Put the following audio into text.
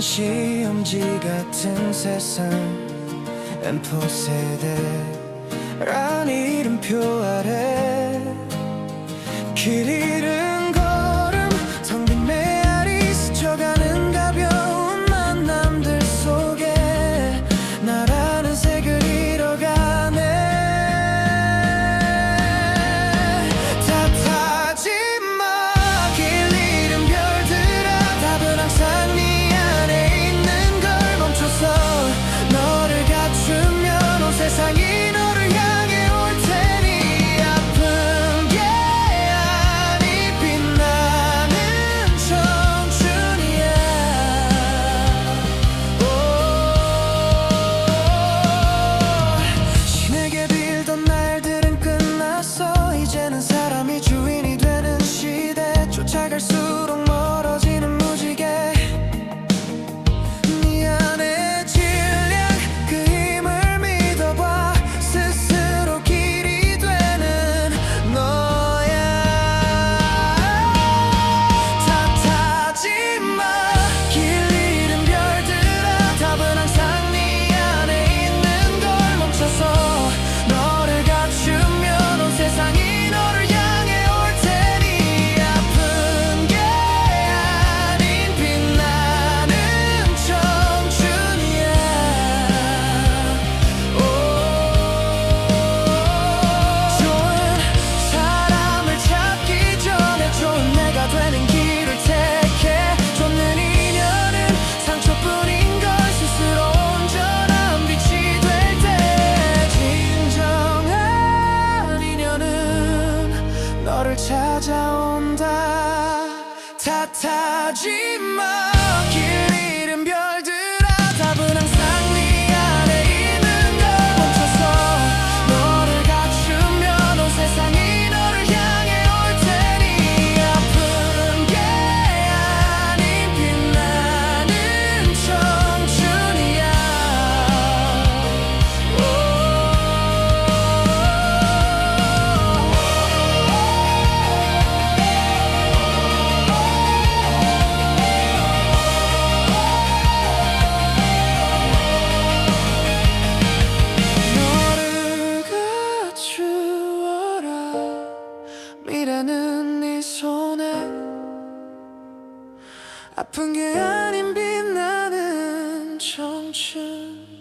시험지 같은 세상 M4 세대란 이름표 아래 길이 사람이 주인 찾아온다. 탓하지 마. 아픈 게 아닌 빛나는 청춘.